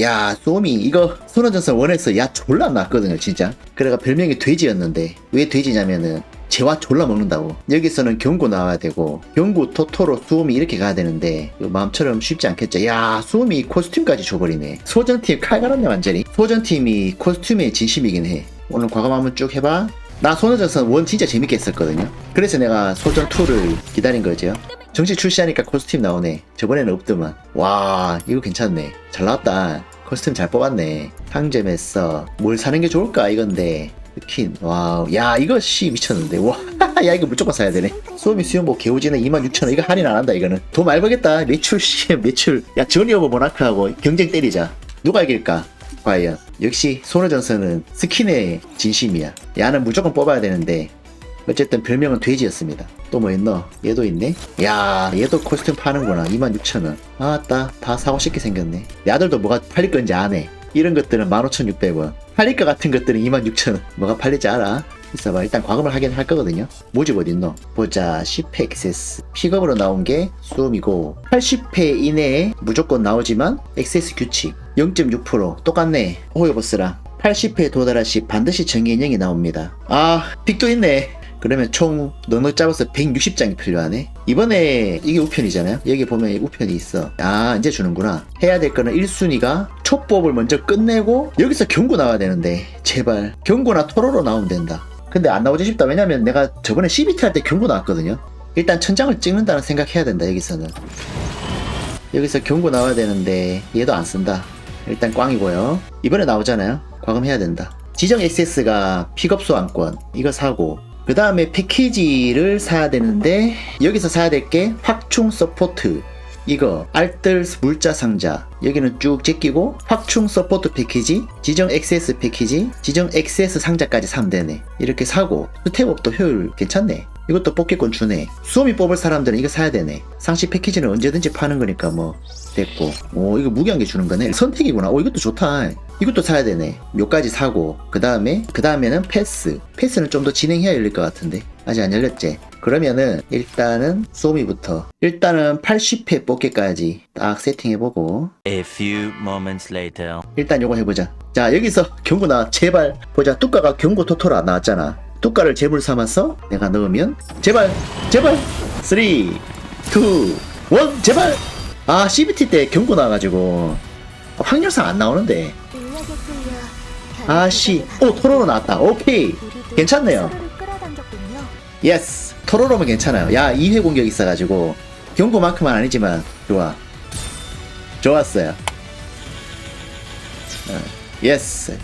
야 쏘미 이거 손원전선 원에서 야 졸라 났거든요 진짜. 그래가 별명이 돼지였는데 왜 돼지냐면은 재화 졸라 먹는다고. 여기서는 경고 나와야 되고 경고 토토로 수호미 이렇게 가야 되는데 이거 마음처럼 쉽지 않겠죠. 야 수호미 코스튬까지 줘버리네. 소전팀 칼 갈았네 완전히. 소전팀이 코스튬에 진심이긴 해. 오늘 과감 한번 쭉 해봐. 나 손원전선 원 진짜 재밌게 했었거든요. 그래서 내가 소전 2를 기다린 거죠 정식 출시하니까 코스튬 나오네. 저번에는 없더만. 와, 이거 괜찮네. 잘 나왔다. 코스튬 잘 뽑았네. 상점에서 뭘 사는 게 좋을까 이건데. 스킨. 와우. 야, 이거 씨 미쳤는데. 와, 야, 이거 무조건 사야 되네. 소미 수영복 개오지는 26,000원. 이거 할인 안 한다, 이거는. 돈 많이 벌겠다. 매출 씨, 매출. 야, 저니 오버 모나크하고 경쟁 때리자. 누가 이길까? 과연. 역시 손호전선은 스킨의 진심이야. 야는 무조건 뽑아야 되는데 어쨌든 별명은 돼지였습니다. 또 뭐 있노? 얘도 있네? 야, 얘도 코스튬 파는구나. 26,000원. 아따, 다 사고 싶게 생겼네. 야들도 뭐가 팔릴 건지 아네. 이런 것들은 15,600원. 팔릴 것 같은 것들은 26,000원. 뭐가 팔릴지 알아? 있어봐. 일단 과금을 하긴 할 거거든요. 모집 어딨노? 보자. 10회 액세스. 픽업으로 나온 게 수음이고, 80회 이내에 무조건 나오지만, 액세스 규칙. 0.6% 똑같네. 호요버스랑. 80회 도달할 시 반드시 정의 인형이 나옵니다. 아, 픽도 있네. 그러면 총 넉넉 잡아서 160장이 필요하네. 이번에 이게 우편이잖아요. 여기 보면 우편이 있어. 아 이제 주는구나. 해야 될 거는 1순위가 촉법을 먼저 끝내고 여기서 경고 나와야 되는데 제발 경고나 토로로 나오면 된다. 근데 안 나오지 싶다. 왜냐면 내가 저번에 CBT 할 때 경고 나왔거든요. 일단 천장을 찍는다는 생각해야 된다 여기서는. 여기서 경고 나와야 되는데 얘도 안 쓴다. 일단 꽝이고요. 이번에 나오잖아요. 과금해야 된다. 지정 액세스가 픽업 소환권 이거 사고 그 다음에 패키지를 사야 되는데 여기서 사야 될 게 확충 서포트. 이거 알뜰 물자 상자. 여기는 쭉 제끼고 확충 서포트 패키지 지정 액세스 패키지 지정 액세스 상자까지 사면 되네. 이렇게 사고 스텝업도 효율 괜찮네. 이것도 뽑기권 주네. 수험이 뽑을 사람들은 이거 사야 되네. 상시 패키지는 언제든지 파는 거니까 뭐 됐고. 오 이거 무기한 게 주는 거네. 선택이구나. 오 이것도 좋다. 이것도 사야 되네. 몇 가지 사고 그 다음에 그 다음에는 패스. 패스는 좀 더 진행해야 열릴 것 같은데. 아직 안 열렸지? 그러면은 일단은 소미부터. 일단은 80회 뽑기까지 딱 세팅해보고. A few moments later. 일단 요거 해보자. 자 여기서 경고 나 제발. 보자. 뚜까가 경고 토토로 안 나왔잖아. 뚜까를 제물 삼아서 내가 넣으면 제발 제발. 3 2 1 제발 아 CBT 때 경고 나와가지고 확률상 안 나오는데. 아씨. 오 토로로 나왔다. 오케이. 괜찮네요. 예스 토로로면 괜찮아요. 야 2회 공격 있어가지고 경고만큼은 아니지만 좋아. 좋았어요. 어, 예스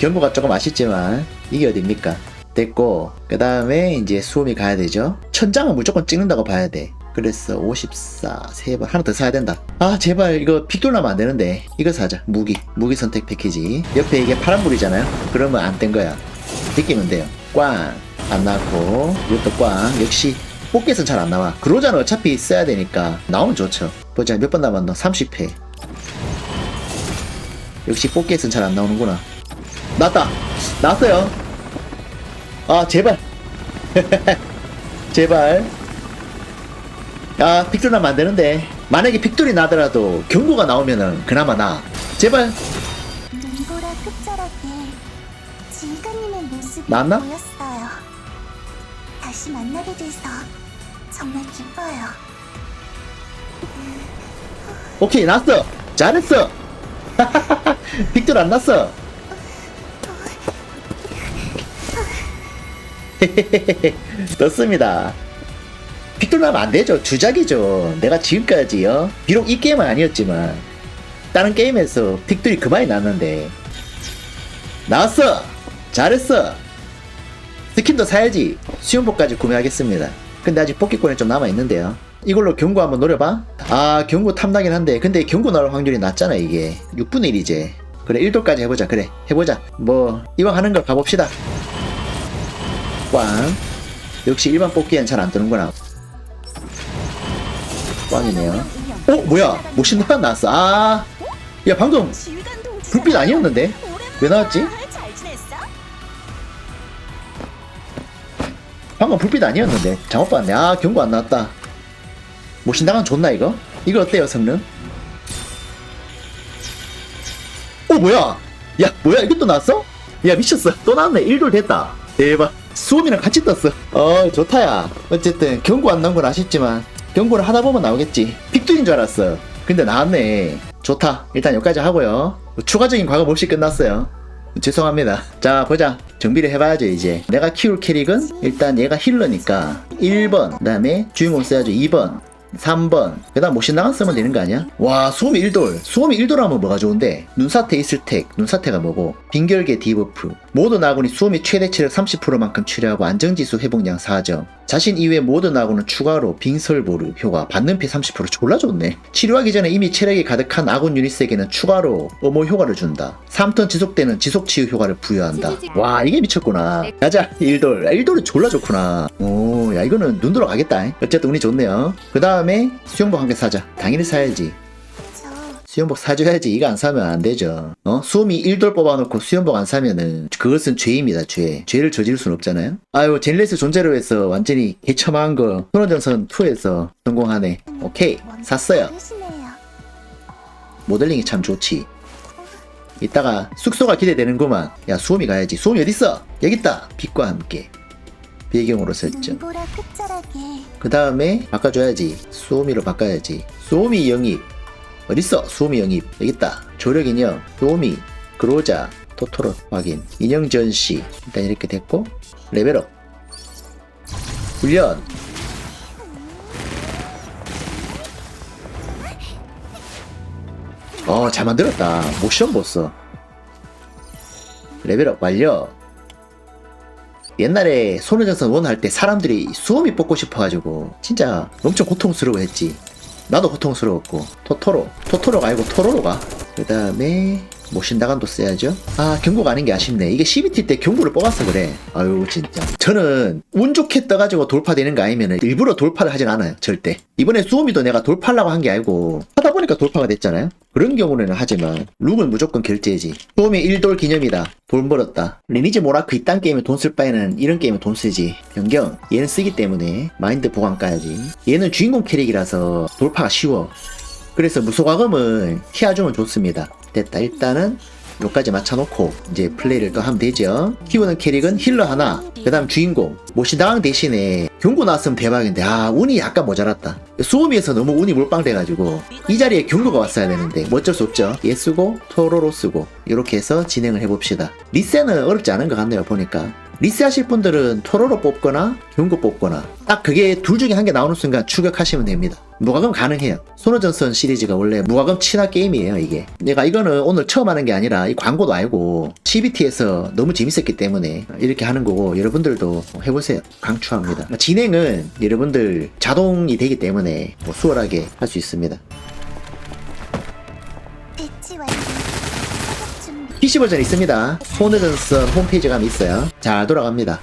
경고가 조금 아쉽지만 이게 어딥니까? 됐고 그 다음에 이제 수험이 가야 되죠? 천장은 무조건 찍는다고 봐야 돼 그래서 54 세번 하나 더 사야 된다. 아 제발 이거 픽돌 나면 안 되는데. 이거 사자 무기. 무기 선택 패키지. 옆에 이게 파란불이잖아요. 그러면 안 된 거야. 느끼면 돼요. 꽝. 안 나왔고. 이것도 꽝. 역시 뽑기에선 잘 안 나와. 그로자는 어차피 써야 되니까. 나오면 좋죠. 보자 몇 번 남았노? 30회. 역시 뽑기에선 잘 안 나오는구나. 나왔다. 나왔어요. 아 제발. 제발 야 픽돌 나면 안 되는데. 만약에 픽돌이 나더라도 경고가 나오면은 그나마 나. 제발. 눈보라 끝자락에 지휘관님의 모습이 맞나? 보였어요. 다시 만나게 돼서 정말 기뻐요. 오케이 났어. 잘했어. 픽돌 안 났어. 떴습니다 픽돌 나면 안 되죠. 주작이죠. 내가 지금까지요. 비록 이 게임은 아니었지만 다른 게임에서 픽돌이 그만이 났는데. 나왔어! 잘했어! 스킨도 사야지. 수영복까지 구매하겠습니다. 근데 아직 뽑기권이 좀 남아 있는데요. 이걸로 경고 한번 노려봐. 아 경고 탐나긴 한데. 근데 경고 나올 확률이 낮잖아 이게. 6분의 1이지 그래 1도까지 해보자. 그래 해보자. 뭐 이왕 하는 걸 가봅시다. 꽝. 역시 일반 뽑기엔 잘 안 뜨는구나 꽝이네요. 어 뭐야? 노란 나왔어. 아 야 방금 불빛 아니었는데? 왜 나왔지? 방금 불빛 아니었는데? 잘못 봤네. 아 경고 안 나왔다. 모신당한 좋나 이거? 이거 어때요 성능? 오 뭐야? 야 뭐야? 이것도 나왔어? 야 미쳤어. 또 나왔네. 1돌 됐다. 대박. 수험이랑 같이 떴어. 어 좋다야. 어쨌든 경고 안 나온 건 아쉽지만 경고를 하다 보면 나오겠지. 픽두인 줄 알았어 근데 나왔네. 좋다. 일단 여기까지 하고요. 추가적인 과금 없이 끝났어요. 죄송합니다. 자 보자. 정비를 해봐야죠 이제. 내가 키울 캐릭은 일단 얘가 힐러니까 1번 그 다음에 주인공 써야죠 2번 3번. 그 다음 모신 나간 쓰면 되는 거 아니야? 와 수험이 1돌. 수험이 1돌 하면 뭐가 좋은데? 눈사태 있을 택. 눈사태가 뭐고? 빙결계 디버프 모든 아군이 수험이 최대 체력 30%만큼 치료하고 안정지수 회복량 4점. 자신 이외 모든 아군은 추가로 빙설보르 효과 받는 피 30% 졸라 좋네. 치료하기 전에 이미 체력이 가득한 아군 유닛에게는 추가로 어모 효과를 준다. 3턴 지속되는 지속치유 효과를 부여한다. 와 이게 미쳤구나. 가자 1돌. 1돌이 졸라 좋구나. 오 야 이거는 눈 돌아가겠다. 어쨌든 운이 좋네요. 그 다음에 수영복 한 개 사자. 당연히 사야지. 저 수영복 사줘야지. 이거 안 사면 안 되죠. 어? 수험이 1돌 뽑아놓고 수영복 안 사면은 그것은 죄입니다 죄. 죄를 저지를 순 없잖아요. 아유 젠레스 존재로 해서 완전히 개처망한 거 손원전선 2에서 성공하네. 오케이 샀어요. 모델링이 참 좋지. 이따가 숙소가 기대되는구만. 야 수험이 가야지. 수험이 어딨어? 여깄다. 빛과 함께. 배경으로 설정. 그 다음에 바꿔줘야지. 수오미로 바꿔야지. 수오미 영입 어딨어 수오미 영입 여기있다. 조력 인형 수오미 그로자 토토로 확인. 인형 전시. 일단 이렇게 됐고 레벨업. 훈련. 어 잘 만들었다. 모션 보스. 레벨업 완료. 옛날에 손해전선 원 할 때 사람들이 수험이 뽑고 싶어가지고 진짜 엄청 고통스러워했지. 나도 고통스러웠고 토토로 토토로가 아니고 토로로가. 그 다음에 모신다간도 써야죠. 아 경고가 아닌 게 아쉽네. 이게 CBT 때 경고를 뽑아서 그래. 아유 진짜. 저는 운 좋게 떠가지고 돌파되는 거 아니면 일부러 돌파를 하진 않아요. 절대. 이번에 수험이도 내가 돌파하려고 한 게 아니고 하다 보니까 돌파가 됐잖아요. 그런 경우는 하지만 룩은 무조건 결제지. 수험이 1돌 기념이다. 돈 벌었다. 리니지 모라크 이딴 게임에 돈 쓸 바에는 이런 게임에 돈 쓰지. 변경. 얘는 쓰기 때문에 마인드 보관 까야지. 얘는 주인공 캐릭이라서 돌파가 쉬워. 그래서 무소과금은 키워주면 좋습니다. 됐다. 일단은 요까지 맞춰놓고 이제 플레이를 또 하면 되죠. 키우는 캐릭은 힐러 하나, 그 다음 주인공. 모시당 대신에 경고 나왔으면 대박인데 아 운이 약간 모자랐다. 수호미에서 너무 운이 몰빵 돼가지고 이 자리에 경고가 왔어야 되는데 뭐 어쩔 수 없죠. 얘 쓰고 토로로 쓰고 이렇게 해서 진행을 해봅시다. 리세는 어렵지 않은 것 같네요 보니까. 리세 하실 분들은 토로로 뽑거나 경고 뽑거나 딱 그게 둘 중에 한 개 나오는 순간 추격하시면 됩니다. 무과금 가능해요. 손호전선 시리즈가 원래 무과금 친화 게임이에요 이게. 내가 이거는 오늘 처음 하는 게 아니라 이 광고도 알고 CBT에서 너무 재밌었기 때문에 이렇게 하는 거고 여러분들도 해보세요. 강추합니다. 진행은 여러분들 자동이 되기 때문에 뭐 수월하게 할 수 있습니다. PC 버전 있습니다. 손호전선 홈페이지 가면 있어요. 잘 돌아갑니다.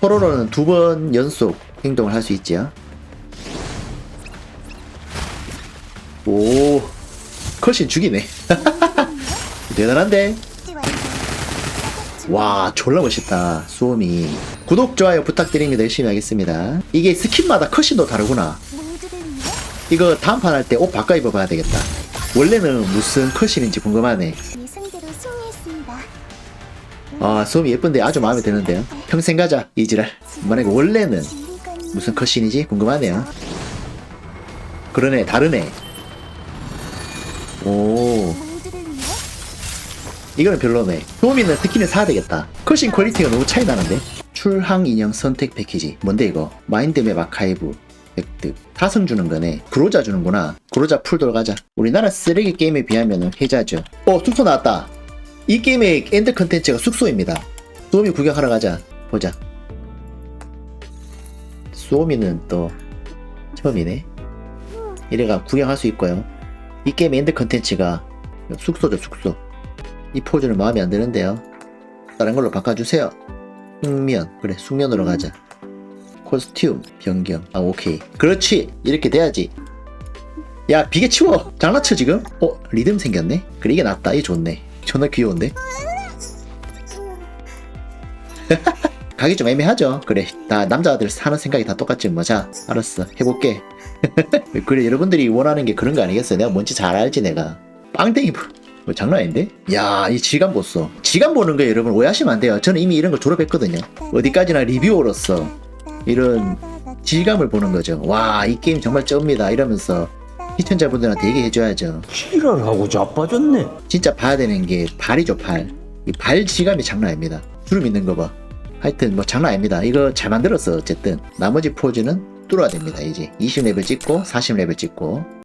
토로로는 두 번 연속 행동을 할 수 있지 오, 컷신 죽이네. 대단한데? 와, 졸라 멋있다. 수험이. 구독, 좋아요 부탁드립니다. 열심히 하겠습니다. 이게 스킨마다 컷신도 다르구나. 이거 다음 판 할 때 옷 바꿔 입어봐야 되겠다. 원래는 무슨 컷신인지 궁금하네. 아, 수험이 예쁜데 아주 마음에 드는데요. 평생 가자, 이지랄. 만약에 원래는 무슨 컷신인지 궁금하네요. 그러네, 다르네. 오, 이거는 별로네. 소미는 특히는 사야 되겠다. 컷신 퀄리티가 너무 차이 나는데? 출항 인형 선택 패키지. 뭔데 이거? 마인드맵 아카이브. 획득. 타성 주는 거네. 구로자 주는구나. 구로자 풀돌 가자. 우리나라 쓰레기 게임에 비하면 혜자죠. 어, 숙소 나왔다. 이 게임의 엔드 컨텐츠가 숙소입니다. 수오미 구경하러 가자. 보자. 수오미는 또 처음이네. 이래가 구경할 수 있고요. 이 게임 엔드 컨텐츠가 숙소죠, 숙소. 이 포즈는 마음에 안 드는데요. 다른 걸로 바꿔주세요. 숙면. 그래, 숙면으로 가자. 코스튬 변경. 아, 오케이. 그렇지. 이렇게 돼야지. 야, 비계 치워. 장난쳐, 지금? 어, 리듬 생겼네? 그래, 이게 낫다. 이게 좋네. 존나 귀여운데? 가기 좀 애매하죠? 그래. 다 남자들 사는 생각이 다 똑같지 뭐. 자, 알았어. 해볼게. 그래, 여러분들이 원하는 게 그런 거 아니겠어요? 내가 뭔지 잘 알지, 내가. 빵댕이, 부- 뭐 장난 아닌데? 야, 이 질감 보소. 질감 보는 거 여러분 오해하시면 안 돼요. 저는 이미 이런 거 졸업했거든요. 어디까지나 리뷰어로서 이런 질감을 보는 거죠. 와, 이 게임 정말 쩝니다. 이러면서 시청자분들한테 얘기해줘야죠. 지랄하고 자빠졌네. 진짜 봐야 되는 게 발이죠, 발. 이 발 질감이 장난 아닙니다. 주름 있는 거 봐. 하여튼 뭐 장난 아닙니다. 이거 잘 만들었어, 어쨌든. 나머지 포즈는 뚫어야 됩니다, 이제. 20레벨 찍고, 40레벨 찍고.